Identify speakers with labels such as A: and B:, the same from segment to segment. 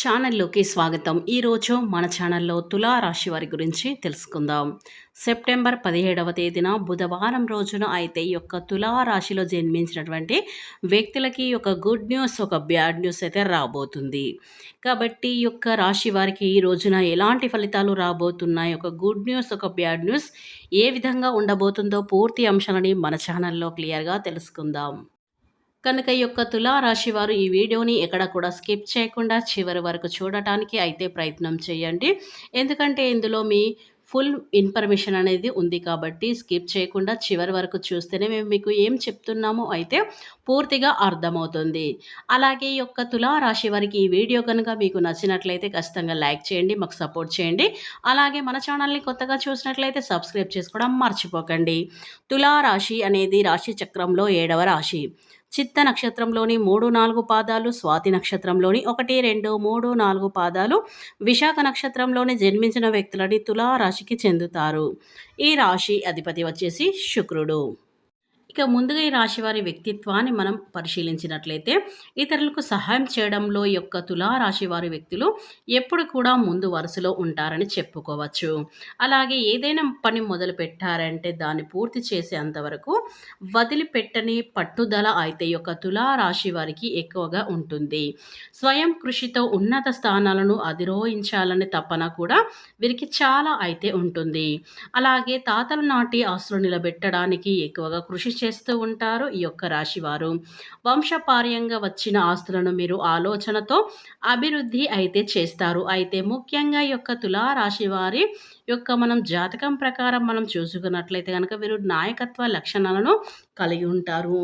A: ఛానల్లోకి స్వాగతం. ఈరోజు మన ఛానల్లో తులా రాశి వారి గురించి తెలుసుకుందాం. సెప్టెంబర్ పదిహేడవ తేదీన బుధవారం రోజున అయితే ఈ యొక్క తులా రాశిలో జన్మించినటువంటి వ్యక్తులకి ఒక గుడ్ న్యూస్ ఒక బ్యాడ్ న్యూస్ అయితే రాబోతుంది. కాబట్టి ఈ యొక్క రాశి వారికి ఈ రోజున ఎలాంటి ఫలితాలు రాబోతున్నాయి? ఒక గుడ్ న్యూస్ ఒక బ్యాడ్ న్యూస్ ఏ విధంగా ఉండబోతుందో పూర్తి అంశాలని మన ఛానల్లో క్లియర్గా తెలుసుకుందాం. కనుక ఈ యొక్క తులారాశి వారు ఈ వీడియోని ఎక్కడ కూడా స్కిప్ చేయకుండా చివరి వరకు చూడటానికి అయితే ప్రయత్నం చేయండి. ఎందుకంటే ఇందులో మీ ఫుల్ ఇన్ఫర్మేషన్ అనేది ఉంది కాబట్టి స్కిప్ చేయకుండా చివరి వరకు చూస్తేనే మేము మీకు ఏం చెప్తున్నామో అయితే పూర్తిగా అర్థమవుతుంది. అలాగే ఈ యొక్క తులారాశి వారికి ఈ వీడియో కనుక మీకు నచ్చినట్లయితే ఖచ్చితంగా లైక్ చేయండి మాకు సపోర్ట్ చేయండి. అలాగే మన ఛానల్ని కొత్తగా చూసినట్లయితే సబ్స్క్రైబ్ చేసుకోవడం మర్చిపోకండి. తులారాశి అనేది రాశి చక్రంలో ఏడవ రాశి. చిత్త నక్షత్రంలోని మూడు నాలుగు పాదాలు స్వాతి నక్షత్రంలోని ఒకటి రెండు మూడు నాలుగు పాదాలు విశాఖ నక్షత్రంలోని జన్మించిన వ్యక్తులని తులారాశికి చెందుతారు. ఈ రాశి అధిపతి వచ్చేసి శుక్రుడు. ఇక ముందుగా ఈ రాశి వారి వ్యక్తిత్వాన్ని మనం పరిశీలించినట్లయితే ఇతరులకు సహాయం చేయడంలో యొక్క తులారాశి వారి వ్యక్తులు ఎప్పుడు కూడా ముందు వరుసలో ఉంటారని చెప్పుకోవచ్చు. అలాగే ఏదైనా పని మొదలు పెట్టారంటే దాన్ని పూర్తి చేసేంతవరకు వదిలిపెట్టని పట్టుదల అయితే యొక్క తులారాశి వారికి ఎక్కువగా ఉంటుంది. స్వయం కృషితో ఉన్నత స్థానాలను అధిరోహించాలనే తపన కూడా వీరికి చాలా అయితే ఉంటుంది. అలాగే తాతల నాటి ఆస్తులు నిలబెట్టడానికి ఎక్కువగా కృషి చేస్తూ ఉంటారు ఈ యొక్క రాశివారు. వంశపార్యంగా వచ్చిన ఆస్తులను మీరు ఆలోచనతో అభివృద్ధి అయితే చేస్తారు. అయితే ముఖ్యంగా ఈ యొక్క తులారాశి వారి యొక్క మనం జాతకం ప్రకారం మనం చూసుకున్నట్లయితే కనుక వీరు నాయకత్వ లక్షణాలను కలిగి ఉంటారు.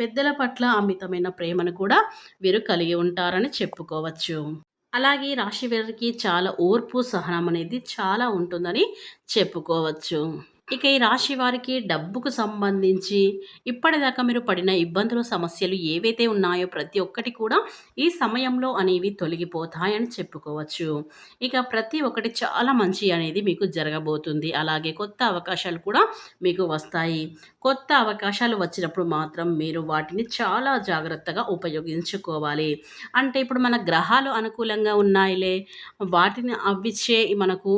A: పెద్దల పట్ల అమితమైన ప్రేమను కూడా వీరు కలిగి ఉంటారని చెప్పుకోవచ్చు. అలాగే రాశి వారికి చాలా ఓర్పు సహనం అనేది చాలా ఉంటుందని చెప్పుకోవచ్చు. ఇక ఈ రాశి వారికి డబ్బుకు సంబంధించి ఇప్పటిదాకా మీరు పడిన ఇబ్బందులు సమస్యలు ఏవైతే ఉన్నాయో ప్రతి ఒక్కటి కూడా ఈ సమయంలో అనేవి తొలగిపోతాయని చెప్పుకోవచ్చు. ఇక ప్రతి ఒక్కటి చాలా మంచి అనేది మీకు జరగబోతుంది. అలాగే కొత్త అవకాశాలు కూడా మీకు వస్తాయి. కొత్త అవకాశాలు వచ్చినప్పుడు మాత్రం మీరు వాటిని చాలా జాగ్రత్తగా ఉపయోగించుకోవాలి. అంటే ఇప్పుడు మన గ్రహాలు అనుకూలంగా ఉన్నాయిలే. వాటిని అవ్విచ్చే మనకు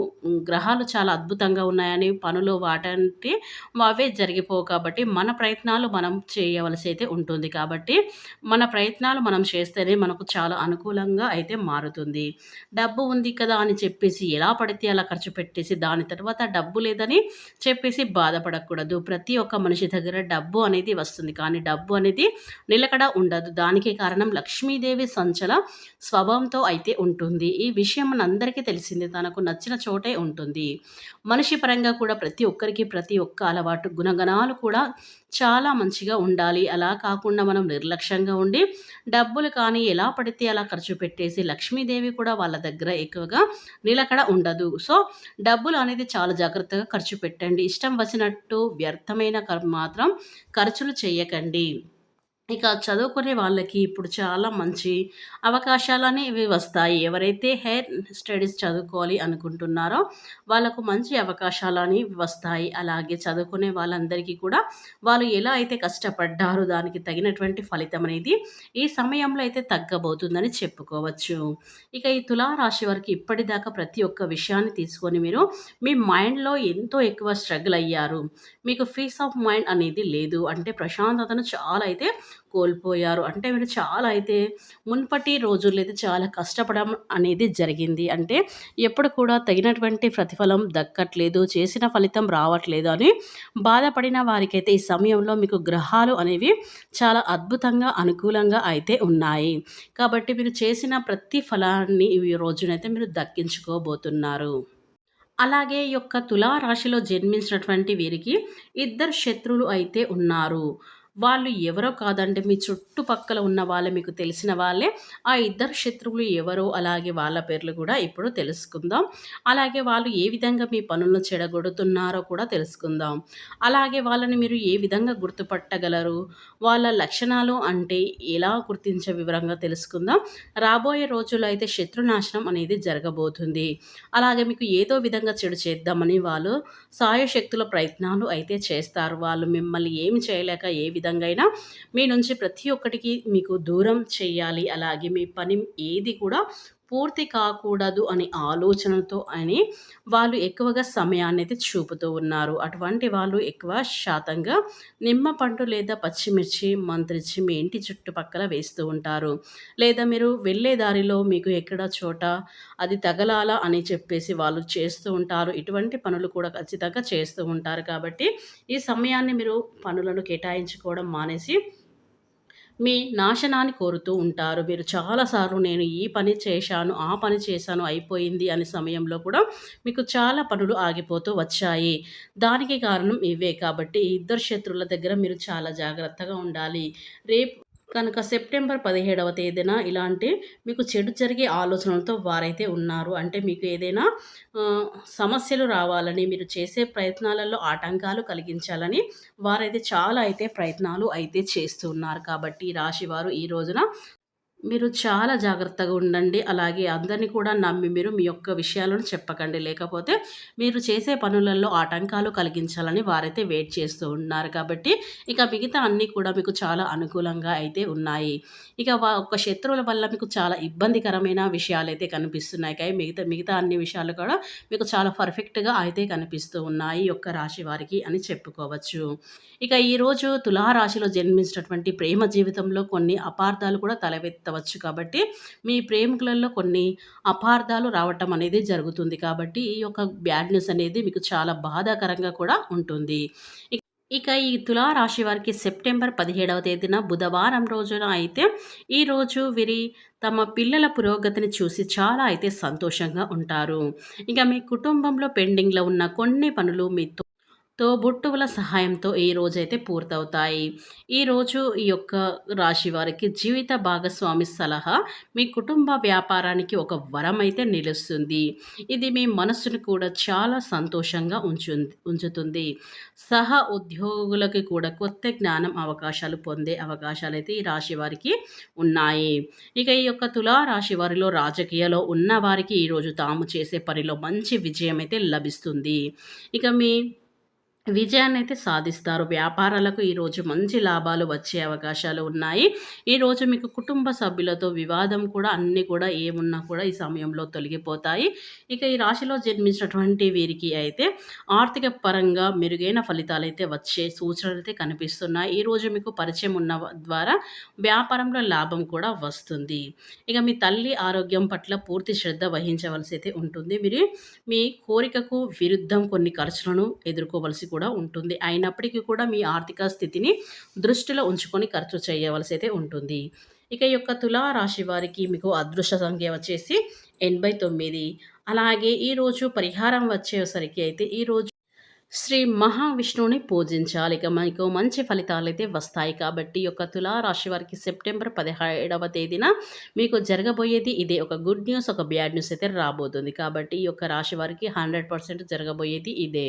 A: గ్రహాలు చాలా అద్భుతంగా ఉన్నాయని పనులు వాటంటే అవే జరిగిపోవు కాబట్టి మన ప్రయత్నాలు మనం చేయవలసి అయితే ఉంటుంది కాబట్టి మన ప్రయత్నాలు మనం చేస్తేనే మనకు చాలా అనుకూలంగా అయితే మారుతుంది. డబ్బు ఉంది కదా అని చెప్పేసి ఎలా పడితే అలా ఖర్చు పెట్టేసి దాని తర్వాత డబ్బు లేదని చెప్పేసి బాధపడకూడదు. ప్రతి ఒక్క మనిషి దగ్గర డబ్బు అనేది వస్తుంది కానీ డబ్బు అనేది నిలకడ ఉండదు. దానికి కారణం లక్ష్మీదేవి సంచల స్వభావంతో అయితే ఉంటుంది. ఈ విషయం మనందరికీ తెలిసింది తనకు నచ్చిన చోటే ఉంటుంది. మనిషి పరంగా కూడా ప్రతి ఒక్కరికి ప్రతి ఒక్క అలవాటు గుణగణాలు కూడా చాలా మంచిగా ఉండాలి. అలా కాకుండా మనం నిర్లక్ష్యంగా ఉండి డబ్బులు కానీ ఎలా పడితే అలా ఖర్చు పెట్టేసి లక్ష్మీదేవి కూడా వాళ్ళ దగ్గర ఎక్కువగా నిలకడ ఉండదు. సో డబ్బులు అనేది చాలా జాగ్రత్తగా ఖర్చు పెట్టండి. ఇష్టం వచ్చినట్టు వ్యర్థమైన మాత్రం ఖర్చులు చేయకండి. ఇక చదువుకునే వాళ్ళకి ఇప్పుడు చాలా మంచి అవకాశాలు అనేవి వస్తాయి. ఎవరైతే హెయిర్ స్టడీస్ చదువుకోవాలి అనుకుంటున్నారో వాళ్ళకు మంచి అవకాశాలు అనేవి వస్తాయి. అలాగే చదువుకునే వాళ్ళందరికీ కూడా వాళ్ళు ఎలా అయితే కష్టపడ్డారో దానికి తగినటువంటి ఫలితం అనేది ఈ సమయంలో అయితే తగ్గబోతుందని చెప్పుకోవచ్చు. ఇక ఈ తులారాశి వారికి ఇప్పటిదాకా ప్రతి ఒక్క విషయాన్ని తీసుకొని మీరు మీ మైండ్లో ఎంతో ఎక్కువ స్ట్రగుల్ అయ్యారు. మీకు పీస్ ఆఫ్ మైండ్ అనేది లేదు. అంటే ప్రశాంతతను చాలా అయితే కోల్పోయారు. అంటే మీరు చాలా అయితే మున్పటి రోజుల్లో అయితే చాలా కష్టపడడం అనేది జరిగింది. అంటే ఎప్పుడు కూడా తగినటువంటి ప్రతిఫలం దక్కట్లేదు చేసిన ఫలితం రావట్లేదు అని బాధపడిన వారికైతే ఈ సమయంలో మీకు గ్రహాలు అనేవి చాలా అద్భుతంగా అనుకూలంగా అయితే ఉన్నాయి. కాబట్టి మీరు చేసిన ప్రతి ఫలాన్ని ఈ రోజునైతే మీరు దక్కించుకోబోతున్నారు. అలాగే యొక్క తులారాశిలో జన్మించినటువంటి వీరికి ఇద్దరు శత్రువులు అయితే ఉన్నారు. వాళ్ళు ఎవరో కాదంటే మీ చుట్టుపక్కల ఉన్న వాళ్ళే మీకు తెలిసిన వాళ్ళే. ఆ ఇద్దరు శత్రువులు ఎవరో అలాగే వాళ్ళ పేర్లు కూడా ఇప్పుడు తెలుసుకుందాం. అలాగే వాళ్ళు ఏ విధంగా మీ పనులను చెడగొడుతున్నారో కూడా తెలుసుకుందాం. అలాగే వాళ్ళని మీరు ఏ విధంగా గుర్తుపట్టగలరు? వాళ్ళ లక్షణాలు అంటే ఎలా గుర్తించే వివరంగా తెలుసుకుందాం. రాబోయే రోజుల్లో అయితే శత్రునాశనం అనేది జరగబోతుంది. అలాగే మీకు ఏదో విధంగా చెడు చేద్దామని వాళ్ళు సాయశక్తుల ప్రయత్నాలు అయితే చేస్తారు. వాళ్ళు మిమ్మల్ని ఏమి చేయలేక ఏ విధంగా అయినా మీ నుంచి ప్రతి ఒక్కటికి మీకు దూరం చేయాలి అలాగే మీ పని ఏది కూడా పూర్తి కాకూడదు అని ఆలోచనతో అని వాళ్ళు ఎక్కువగా సమయాన్ని అయితే చూపుతూ ఉన్నారు. అటువంటి వాళ్ళు ఎక్కువ శాతంగా నిమ్మ పండు లేదా పచ్చిమిర్చి మంత్రిచ్చి మీ ఇంటి చుట్టుపక్కల వేస్తూ ఉంటారు. లేదా మీరు వెళ్ళే దారిలో మీకు ఎక్కడ చోట అది తగలాలా అని చెప్పేసి వాళ్ళు చేస్తూ ఉంటారు. ఇటువంటి పనులు కూడా ఖచ్చితంగా చేస్తూ ఉంటారు. కాబట్టి ఈ సమయాన్ని మీరు పనులను కేటాయించుకోవడం మానేసి మీ నాశనాన్ని కోరుతూ ఉంటారు. మీరు చాలాసార్లు నేను ఈ పని చేశాను ఆ పని చేశాను అయిపోయింది అనే సమయంలో కూడా మీకు చాలా పనులు ఆగిపోతూ వచ్చాయి. దానికి కారణం ఇవే కాబట్టి ఇద్దరు శత్రువుల దగ్గర మీరు చాలా జాగ్రత్తగా ఉండాలి. రేపు కనుక సెప్టెంబర్ పదిహేడవ తేదీన ఇలాంటి మీకు చెడు జరిగే ఆలోచనలతో వారైతే ఉన్నారు. అంటే మీకు ఏదైనా సమస్యలు రావాలని మీరు చేసే ప్రయత్నాలలో ఆటంకాలు కలిగించాలని వారైతే చాలా అయితే ప్రయత్నాలు అయితే చేస్తున్నారు. కాబట్టి రాశి వారు ఈ రోజున మీరు చాలా జాగ్రత్తగా ఉండండి. అలాగే అందరినీ కూడా నమ్మి మీరు మీ యొక్క విషయాలను చెప్పకండి. లేకపోతే మీరు చేసే పనులలో ఆటంకాలు కలిగించాలని వారైతే వెయిట్ చేస్తూ ఉన్నారు. కాబట్టి ఇక మిగతా అన్నీ కూడా మీకు చాలా అనుకూలంగా అయితే ఉన్నాయి. ఇక ఒక శత్రువుల వల్ల మీకు చాలా ఇబ్బందికరమైన విషయాలు అయితే కనిపిస్తున్నాయి. కానీ మిగతా మిగతా అన్ని విషయాలు కూడా మీకు చాలా పర్ఫెక్ట్గా అయితే కనిపిస్తూ ఉన్నాయి యొక్క రాశి వారికి అని చెప్పుకోవచ్చు. ఇక ఈరోజు తులారాశిలో జన్మించినటువంటి ప్రేమ జీవితంలో కొన్ని అపార్థాలు కూడా తలవెత్త ఉండవచ్చు. కాబట్టి మీ ప్రేమికులలో కొన్ని అపార్థాలు రావటం అనేది జరుగుతుంది. కాబట్టి ఈ యొక్క బ్యాడ్ న్యూస్ అనేది మీకు చాలా బాధాకరంగా కూడా ఉంటుంది. ఇక ఈ తులారాశి వారికి సెప్టెంబర్ పదిహేడవ తేదీన బుధవారం రోజున అయితే ఈరోజు వీరి తమ పిల్లల పురోగతిని చూసి చాలా అయితే సంతోషంగా ఉంటారు. ఇక మీ కుటుంబంలో పెండింగ్లో ఉన్న కొన్ని పనులు మీతో తోబుట్టువుల సహాయంతో ఈ రోజైతే పూర్తవుతాయి. ఈరోజు ఈ యొక్క రాశి వారికి జీవిత భాగస్వామి సలహా మీ కుటుంబ వ్యాపారానికి ఒక వరం అయితే నిలుస్తుంది. ఇది మీ మనస్సును కూడా చాలా సంతోషంగా ఉంచు ఉంచుతుంది. సహ ఉద్యోగులకి కూడా కొత్త జ్ఞానం అవకాశాలు పొందే అవకాశాలు అయితే ఈ రాశి వారికి ఉన్నాయి. ఇక ఈ యొక్క తులా రాశి వారిలో రాజకీయాలో ఉన్న వారికి ఈరోజు తాము చేసే పనిలో మంచి విజయం అయితే లభిస్తుంది. ఇక మీ విజయాన్ని అయితే సాధిస్తారు. వ్యాపారాలకు ఈరోజు మంచి లాభాలు వచ్చే అవకాశాలు ఉన్నాయి. ఈరోజు మీకు కుటుంబ సభ్యులతో వివాదం కూడా అన్నీ కూడా ఏమున్నా కూడా ఈ సమయంలో తొలగిపోతాయి. ఇక ఈ రాశిలో జన్మించినటువంటి వీరికి అయితే ఆర్థిక పరంగా మెరుగైన ఫలితాలు అయితే వచ్చే సూచనలు అయితే కనిపిస్తున్నాయి. ఈరోజు మీకు పరిచయం ఉన్న ద్వారా వ్యాపారంలో లాభం కూడా వస్తుంది. ఇక మీ తల్లి ఆరోగ్యం పట్ల పూర్తి శ్రద్ధ వహించవలసి అయితే ఉంటుంది. మీరు మీ కోరికకు విరుద్ధం కొన్ని ఖర్చులను ఎదుర్కోవలసి కూడా ఉంటుంది. అయినప్పటికీ కూడా మీ ఆర్థిక స్థితిని దృష్టిలో ఉంచుకొని ఖర్చు చేయవలసి అయితే ఉంటుంది. ఇక యొక్క తులారాశి వారికి మీకు అదృష్ట సంఖ్య వచ్చేసి ఎనభై తొమ్మిది. అలాగే ఈరోజు పరిహారం వచ్చేసరికి అయితే ఈరోజు శ్రీ మహావిష్ణువుని పూజించాలి. ఇక మీకు మంచి ఫలితాలు అయితే వస్తాయి. కాబట్టి యొక్క తులారాశి వారికి సెప్టెంబర్ పదిహేడవ తేదీన మీకు జరగబోయేది ఇదే. ఒక గుడ్ న్యూస్ ఒక బ్యాడ్ న్యూస్ అయితే రాబోతుంది. కాబట్టి ఈ యొక్క రాశి వారికి హండ్రెడ్ పర్సెంట్ జరగబోయేది ఇదే.